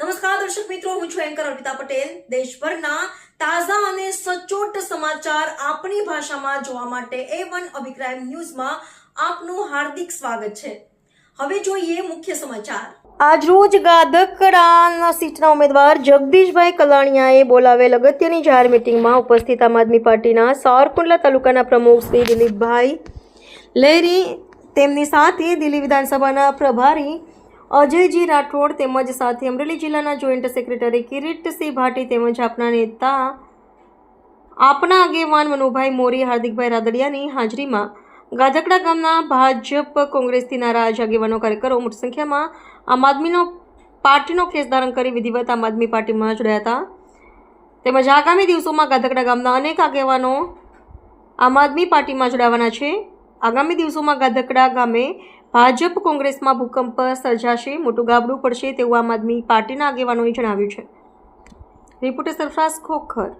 નમસ્કાર, દર્શક મિત્રો, હું છું એન્કર અર્પિતા પટેલ. દેશભરના તાજા અને સચોટ સમાચાર આપણી ભાષામાં જોવા માટે એ વન અભિપ્રાય ન્યૂઝમાં આપનું હાર્દિક સ્વાગત છે. હવે જોઈએ મુખ્ય સમાચાર. આજરોજ ગાધકડાના સીટના ઉમેદવાર જગદીશભાઈ કલાણિયાએ બોલાવેલ અગત્યની જાહેર મિટિંગમાં ઉપસ્થિત આમ આદમી પાર્ટીના સાવરકુંડલા તાલુકાના પ્રમુખ શ્રી દિલીપભાઈ લહેરી, તેમની સાથે દિલ્હી વિધાનસભાના પ્રભારી અજયજી રાઠોડ તેમજ સાથે અમરેલી જિલ્લાના જોઈન્ટ સેક્રેટરી કિરીટસિંહ ભાટી તેમજ આપના નેતા આપના આગેવાન મનુભાઈ મોરી, હાર્દિકભાઈ રાદડિયાની હાજરીમાં ગાધકડા ગામના ભાજપ કોંગ્રેસથી નારાજ આગેવાનો કાર્યકરો મોટી સંખ્યામાં આમ આદમીનો પાર્ટીનો કેસ ધારણ કરી વિધિવત આમ આદમી પાર્ટીમાં જોડાયા હતા. તેમજ આગામી દિવસોમાં ગાધકડા ગામના અનેક આગેવાનો આમ આદમી પાર્ટીમાં જોડાવાના છે. આગામી દિવસોમાં ગાધકડા ગામે ભાજપ કોંગ્રેસમાં ભૂકંપ સર્જાશે, મોટું ગાબડું પડશે તેવું આમ આદમી પાર્ટીના આગેવાનોએ જણાવ્યું છે. રિપોર્ટર સરફરાઝ ખોખર.